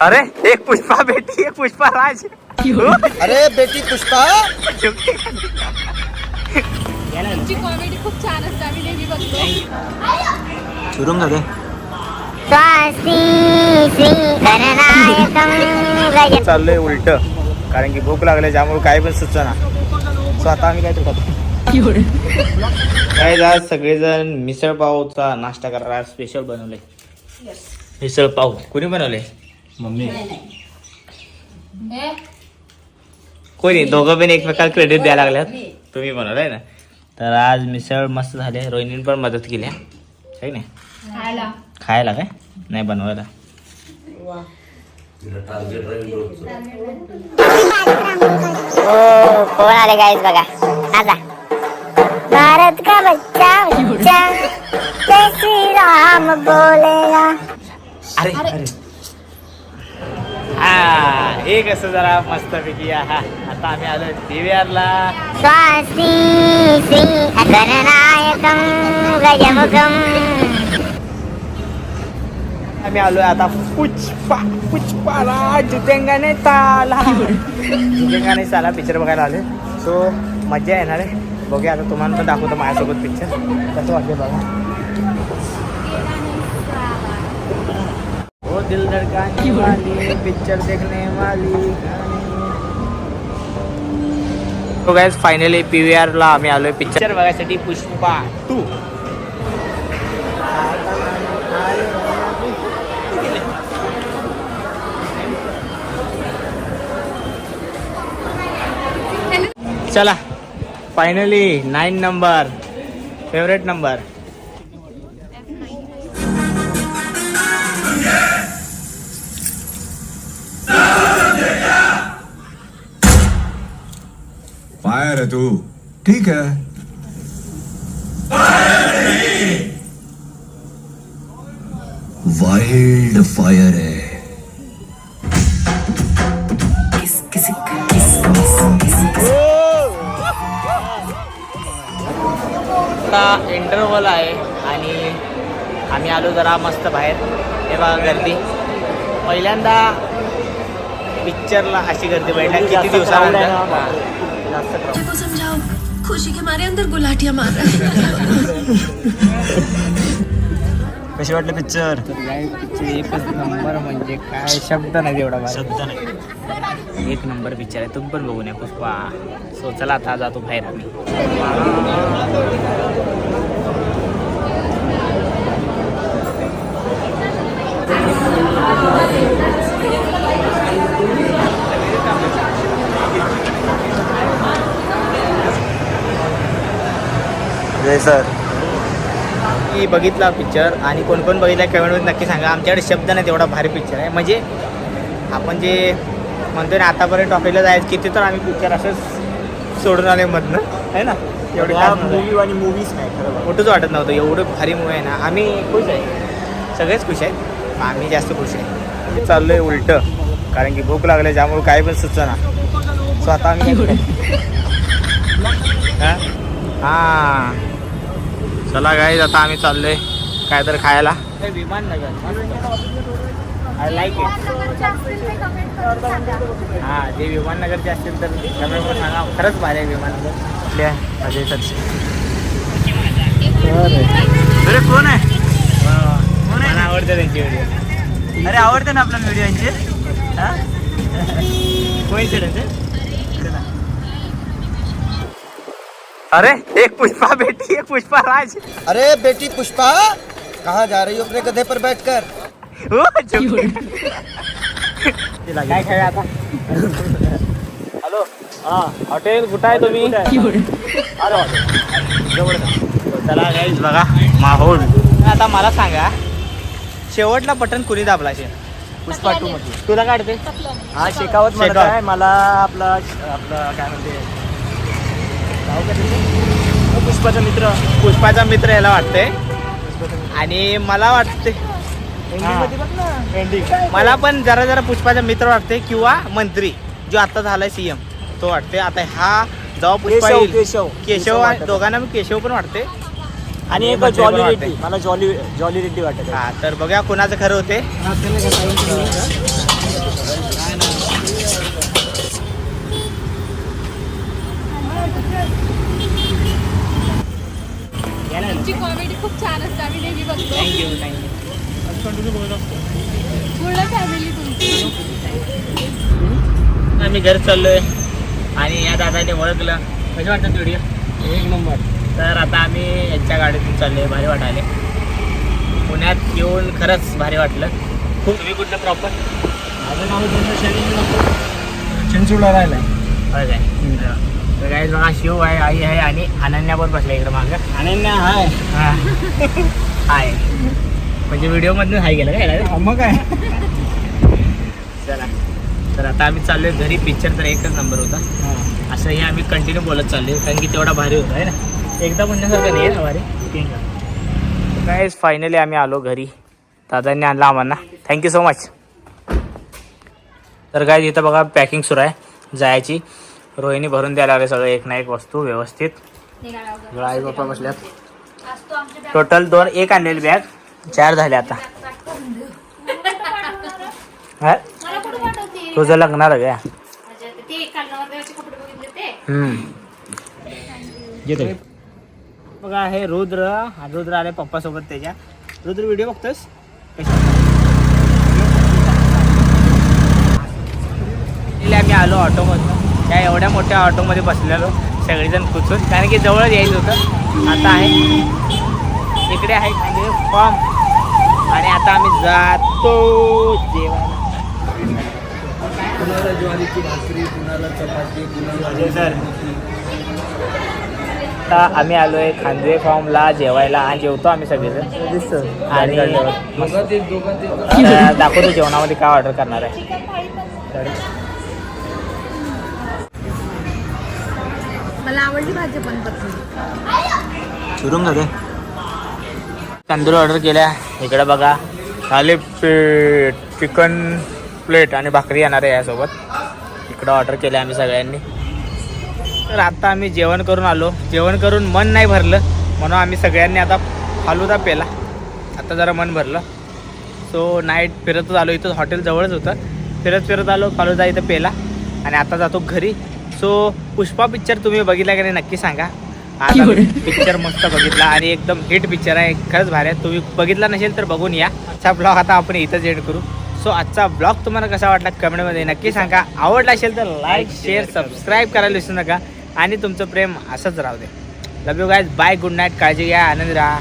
अरे एक पुष्पा बेटी एक पुष्पा राज. अरे बेटी पुष्पा? कॉमेडी खूप छान असते आम्ही नेहमी बघतो. चाललंय उलट. कारण की भूक लागले ज्यामुळे काय पण सुचना. सो आता आम्ही काय करतो काय आज सगळेजण मिसळ पावचा नाश्ता करायला स्पेशल बनवलंय. मिसळ पाव. कोणी बनवले मम्मी. कोणी? दोघं पण एकमेकाला क्रेडिट द्यायला लागल्यात. तुम्ही बनवलंय ना? तर आज मिसळ मस्त झाले रोहिणीने पण मदत केली आहे. नाही? खायला. खायला काय? नाही बनवायला. कोण आले गाईस बघा. आता भारत का बच्चा बच्चा जय श्री राम बोलेगा. अरे अरे. हा हे कसं जरा मस्त पैकी हा आता आम्ही आलो ला स्वास्ती श्री गणनायकं गजमुखं आम्ही आलोय आता पुष्पा पुष्पाला जुतेंगाने ताला जुतेंगाने ताला पिक्चर बघायला आले सो मजा येणार आहे बघूया आता तुम्हाला पण दाखवतो माझ्यासोबत पिक्चर कसं वाटते बघा ओ दिल धड़काने वाली पिक्चर देखने वाली तो गाइस फायनली पी व्ही आरला आम्ही आलोय पिक्चर बघायसाठी पुष्पा टू चला। Finally nine number favourite number fire है तू। ठीक है। वाइल्ड फायर है। आता इंटरव्हल आहे आणि आम्ही आलो जरा मस्त बाहेर. हे बघा गर्दी. पहिल्यांदा पिक्चरला अशी गर्दी बैठल्या किती दिवसानंतर? खुशी के मारे अंदर गुलाटियां मार रहा कशी वाटलं पिक्चर पिक्चर एकच नंबर म्हणजे काय? शब्द नाही एवढा शब्द नाही. एक नंबर पिक्चर आहे. तुम्ही पण बघून या पुष्पा. सो चला आता जातो बाहेर आम्ही. जय सर. मी बघितला पिक्चर आणि कोण कोण बघितला कमेंटमध्ये नक्की सांगा. आमच्याकडे शब्द नाही तेवढा भारी पिक्चर आहे. म्हणजे आपण जे म्हणतोय ना आतापर्यंत टॉकीला जायचं किती तर आम्ही पिक्चर असंच सोडून आले मधनं. आहे ना? एवढे मूवी आणि मूवीज नाही खरं कुठंच वाटत नव्हतं. एवढं भारी मूवी आहे ना. आम्ही खुश आहे. सगळेच खुश आहेत. आम्ही जास्त खुश आहे. चाललोय उलट. कारण की भूक लागले ज्यामुळे काय पण सुचना. सो आता आम्ही हा? हा. चला गाईज आता आम्ही चाललोय. काय तर खायला विमान आय लाईक इट हा ते विमाननगरचे असतील तर कमेंट पण सांगा. खरंच भारी आहे विमाननगर. कुठले आहे? अजय सरचे अरे. कोण आहे? मला आवडतं त्यांची व्हिडिओ अरे आवडते ना आपला व्हिडिओ यांचे? अरे एक पुष्पा बेटी एक पुष्पा राज. अरे बेटी पुष्पा कहाँ जा रही हो अपने गधे पर बैठकर? हो, चुकली. काय काय आता? हॅलो. हा हॉटेल कुठं आहे तुम्ही? अरे हॉटेल जवळ चला गाईज बघा माहोल. आता मला सांगा शेवटला बटन कुणी दाबला असेल पुष्पा टू मध्ये तुला काढते? हा शेकावत म्हणत शेकावत. आहे मला आपला आपला काय म्हणते? पुष्पाचा मित्र. पुष्पाचा मित्र याला वाटतंय. आणि मला वाटते हिंदीमध्ये बघ ना. मला पण जरा जरा पुष्पाचा मित्र वाटते किंवा मंत्री जो आता झालाय सीएम तो वाटते आता हा जेव्हा पुष्पा केशव येईल केशव. केशव वाटत. दोघांना मी केशव पण वाटते आणि एक मंत्री पण जॉली वाटते. रेड्डी मला जॉली जॉली रेड्डी वाटत आहे. हा तर बघूया कोणाचं खरं होते कॉमेडी खूप छान असते. आम्ही नेहमी बघतो. थँक्यू थँक्यू पूर्ण फॅमिली तुमची. आम्ही घर चाललोय. आणि या दादाने ओळखलं. कसे वाटतात व्हिडिओ एक नंबर. तर आता आम्ही यांच्या गाडीतून चाललोय भारी वाटायले. पुण्यात येऊन खरंच भारी वाटलं. खूप तुम्ही कुठलं प्रॉपर माझं नाव चंद्रशेखर चिंचुडा राहिलाय. होय काय? तर काय बघा शिव आहे आई आहे आणि अनन्या पण बसल्या इकडे मागं. अनन्या हाय. हा. आहे म्हणजे व्हिडिओ मधून हाय गेलं काय? मग काय? चला. तर आता आम्ही चाललोय घरी. पिक्चर तर एकच नंबर होता. असं हे आम्ही कंटिन्यू बोलत चाललोय कारण की तेवढा भारी होता आहे ना? एकदा म्हणण्यासारखं नाही आहे ना भारी? काय फायनली आम्ही आलो घरी. दादांनी आणला आम्हाला. थँक्यू सो मच तर काय इथं बघा पॅकिंग सुरू आहे. जायची. रोहिणी भरून द्यायला लागले सगळं. एक ना एक वस्तू व्यवस्थित. आई बाप्पा बसल्यात. टोटल दोन एक आणलेली बॅग चार झाले आता. हा? तुझं लग्नाला काय बघा हे रुद्र रुद्र आले पप्पा सोबत त्याच्या. रुद्र व्हिडिओ बघतोस आम्ही आलो ऑटोमधून. त्या एवढ्या मोठ्या ऑटोमध्ये बसलेलो. सगळेजण कुचून कारण की जवळच यायचं होतं. आता आहे. इकडे आहे खाली फॉर्म आणि आता आम्ही जातो जेवायला. कुणाला ज्वारीची भाकरी कुणाला चपाती सर. आता आम्ही आलोय खांदवे फॉर्मला जेवायला. आणि जेवतो आम्ही सगळेजण. आणि एक आता दाखवतो जेवणामध्ये काय ऑर्डर करणार आहे. मला आवडली भाजी पण जाते तंदूर ऑर्डर केल्या. इकडे बघा. थालीपीठ चिकन प्लेट आणि भाकरी येणार आहे यासोबत. इकडं ऑर्डर केलं आम्ही सगळ्यांनी. तर आता आम्ही जेवण करून आलो. जेवण करून मन नाही भरलं. म्हणून आम्ही सगळ्यांनी आता फालुदा पेला. आता जरा मन भरलं. सो नाईट फिरतच आलो. इथं हॉटेल जवळच होतं. फिरत फिरत आलो फालुदा इथं पेला. आणि आता जातो घरी. सो पुष्पा पिक्चर तुम्ही बघितला की नाही नक्की सांगा. पिक्चर मस्त बघितला आणि एकदम हिट पिक्चर आहे. खरंच भारी आहे. तुम्ही बघितला नसेल तर बघून या. आजचा ब्लॉग आता आपण इथंच एंड करू. सो आजचा ब्लॉग तुम्हाला कसा वाटला कमेंटमध्ये नक्की सांगा. आवडला असेल तर लाईक शेअर सबस्क्राईब करायला विसरू नका. आणि तुमचं प्रेम असंच राहू दे. Love you guys bye good night काळजी घ्या. आनंद राहा.